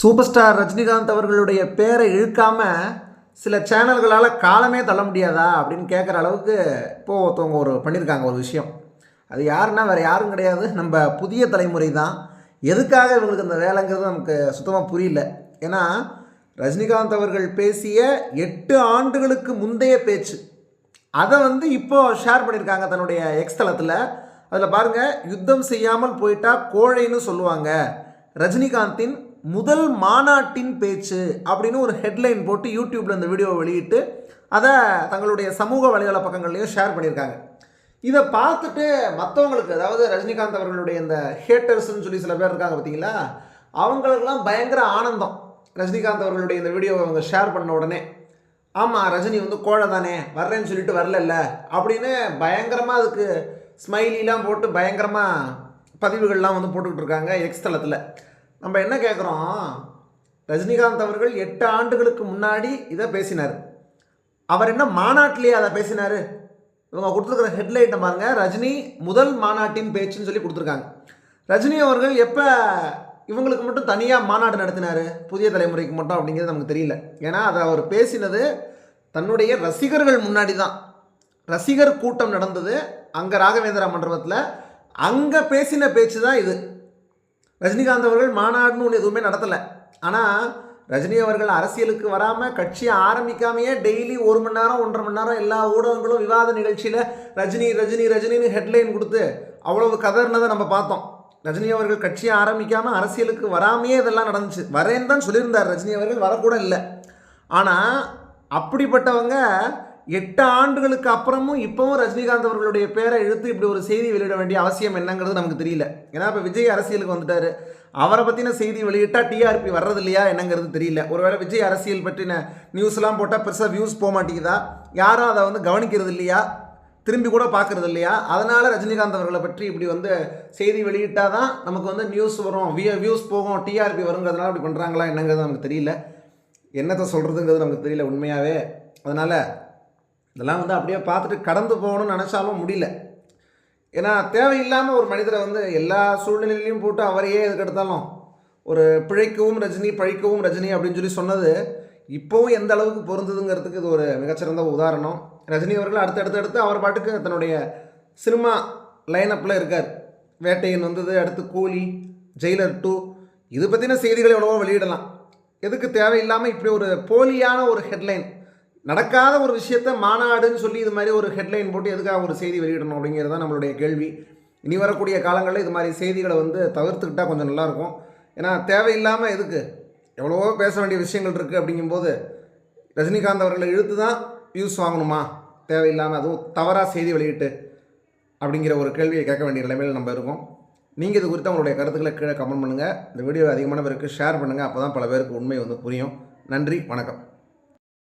Super star Rajinikanth அவர்களுடைய பேரை இழுக்காமல் சில சேனல்களால் காலமே தள்ள முடியாதா அப்படின்னு கேட்குற அளவுக்கு இப்போது ஒருத்தவங்க ஒரு பண்ணியிருக்காங்க ஒரு விஷயம். அது யாருன்னா வேறு யாரும் கிடையாது. நம்ம புதிய தலைமுறை தான். எதுக்காக இவங்களுக்கு இந்த வேலைங்கிறது நமக்கு சுத்தமாக புரியல. ஏன்னா ரஜினிகாந்த் அவர்கள் பேசிய எட்டு ஆண்டுகளுக்கு முந்தைய பேச்சு. அதை வந்து இப்போது ஷேர் பண்ணியிருக்காங்க தன்னுடைய எக்ஸ் தளத்தில். அதில் பாருங்கள் யுத்தம் செய்யாமல் போயிட்டா கோழைன்னு சொல்லுவாங்க. ரஜினிகாந்தின் முதல் மாநாட்டின் பேச்சு அப்படின்னு ஒரு ஹெட்லைன் போட்டு யூடியூப்பில் இந்த வீடியோவை வெளியிட்டு அதை தங்களுடைய சமூக வலைதள பக்கங்கள்லையும் ஷேர் பண்ணியிருக்காங்க. இதை பார்த்துட்டு மற்றவங்களுக்கு அதாவது ரஜினிகாந்த் அவர்களுடைய இந்த ஹேட்டர்ஸ்னு சொல்லி சில பேர் இருக்காங்க பார்த்தீங்களா? அவங்களுக்கெல்லாம் பயங்கர ஆனந்தம். ரஜினிகாந்த் அவர்களுடைய இந்த வீடியோவை அவங்க ஷேர் பண்ண உடனே ஆமாம் ரஜினி வந்து கோழை தானே வர்றேன்னு சொல்லிட்டு வரலல்ல அப்படின்னு பயங்கரமாக அதுக்கு ஸ்மைலிலாம் போட்டு பயங்கரமாக பதிவுகள்லாம் வந்து போட்டுக்கிட்டு இருக்காங்க எக்ஸ் தளத்தில். நம்ம என்ன கேட்குறோம் ரஜினிகாந்த் அவர்கள் எட்டு ஆண்டுகளுக்கு முன்னாடி இதை பேசினார். அவர் என்ன மாநாட்டிலேயே அதை பேசினார்? இவங்க கொடுத்துருக்குற ஹெட்லைட்டை பாருங்க. ரஜினி முதல் மாநாட்டின் பேச்சுன்னு சொல்லி கொடுத்துருக்காங்க. ரஜினி அவர்கள் எப்போ இவங்களுக்கு மட்டும் தனியாக மாநாடு நடத்தினார்? புதிய தலைமுறைக்கு மட்டும் அப்படிங்கிறது நமக்கு தெரியல. ஏன்னா அதை அவர் பேசினது தன்னுடைய ரசிகர்கள் முன்னாடி தான் ரசிகர் கூட்டம் நடந்தது அங்கே ராகவேந்திரா மண்டபத்தில். அங்கே பேசின பேச்சு தான் இது. ரஜினிகாந்த் அவர்கள் மாநாடுன்னு ஒன்று எதுவுமே நடத்தலை. ஆனால் ரஜினி அவர்கள் அரசியலுக்கு வராமல் கட்சியை ஆரம்பிக்காமையே டெய்லி ஒரு மணி நேரம் ஒன்றரை மணி நேரம் எல்லா ஊடகங்களும் விவாத நிகழ்ச்சியில் ரஜினி ரஜினி ரஜினின்னு ஹெட்லைன் கொடுத்து அவ்வளவு கதர்னதை நம்ம பார்த்தோம். ரஜினி அவர்கள் கட்சியை ஆரம்பிக்காமல் அரசியலுக்கு வராமையே இதெல்லாம் நடந்துச்சு. வரேன்னு தான் சொல்லியிருந்தார். ரஜினி அவர்கள் வரக்கூட இல்லை. ஆனால் அப்படிப்பட்டவங்க எட்டு ஆண்டுகளுக்கு அப்புறமும் இப்போவும் ரஜினிகாந்த் அவர்களுடைய பேரை இழுத்து இப்படி ஒரு செய்தி வெளியிட வேண்டிய அவசியம் என்னங்கிறது நமக்கு தெரியல. ஏன்னா இப்போ விஜய் அரசியலுக்கு வந்துட்டாரு. அவரை பற்றின செய்தி வெளியிட்டால் டிஆர்பி வர்றது இல்லையா என்னங்கிறது தெரியல. ஒருவேளை விஜய் அரசியல் பற்றின நியூஸ்லாம் போட்டால் பெருசாக வியூஸ் போக மாட்டேங்குதா? யாரும் அதை வந்து கவனிக்கிறது இல்லையா? திரும்பி கூட பார்க்கறது இல்லையா? அதனால் ரஜினிகாந்த் அவர்களை பற்றி இப்படி வந்து செய்தி வெளியிட்டால் தான் நமக்கு வந்து நியூஸ் வரும். வியூ வியூஸ் போகும். டிஆர்பி வருங்கிறதுனால அப்படி பண்ணுறாங்களா என்னங்கிறது நமக்கு தெரியல. என்னத்தை சொல்கிறதுங்கிறது நமக்கு தெரியல உண்மையாகவே அதனால் இதெல்லாம் வந்து அப்படியே பார்த்துட்டு கடந்து போகணும்னு நினச்சாலும் முடியல. ஏன்னா தேவையில்லாமல் ஒரு மனிதரை வந்து எல்லா சூழ்நிலையிலையும் போட்டு அவரையே எதுக்கு எடுத்தாலும் ஒரு பிழைக்கவும் ரஜினி பழிக்கவும் ரஜினி அப்படின்னு சொல்லி சொன்னது இப்போவும் எந்த அளவுக்கு பொருந்ததுங்கிறதுக்கு இது ஒரு மிகச்சிறந்த உதாரணம். ரஜினி அவர்கள் அடுத்தடுத்து அடுத்து அவர் பாட்டுக்கு தன்னுடைய சினிமா லைனப்பில் இருக்கார். வேட்டையன் வந்தது அடுத்து கூலி ஜெயிலர் டூ. இது பற்றின செய்திகளை எவ்வளவோ வெளியிடலாம். எதுக்கு தேவையில்லாமல் இப்படி ஒரு போலியான ஒரு ஹெட்லைன் நடக்காத ஒரு விஷயத்த மாநாடுன்னு சொல்லி இது மாதிரி ஒரு ஹெட்லைன் போட்டு எதுக்காக ஒரு செய்தி வெளியிடணும் அப்படிங்கிறது தான் நம்மளுடைய கேள்வி. இனி வரக்கூடிய காலங்களில் இது மாதிரி செய்திகளை வந்து தவிர்த்துக்கிட்டால் கொஞ்சம் நல்லாயிருக்கும். ஏன்னா தேவையில்லாமல் எதுக்கு? எவ்வளவோ பேச வேண்டிய விஷயங்கள் இருக்குது அப்படிங்கும்போது ரஜினிகாந்த் அவர்களை இழுத்து தான் வியூஸ் வாங்கணுமா? தேவையில்லாமல் அதுவும் தவறாக செய்தி வெளியிட்டு அப்படிங்கிற ஒரு கேள்வியை கேட்க வேண்டிய நிலைமையில் நம்ம இருக்கோம். நீங்கள் இது குறித்து உங்களுடைய கருத்துக்களை கீழே கமெண்ட் பண்ணுங்கள் இந்த வீடியோ அதிகமான பேருக்கு ஷேர் பண்ணுங்கள் அப்போ தான் பல பேருக்கு உண்மை வந்து புரியும். நன்றி வணக்கம்.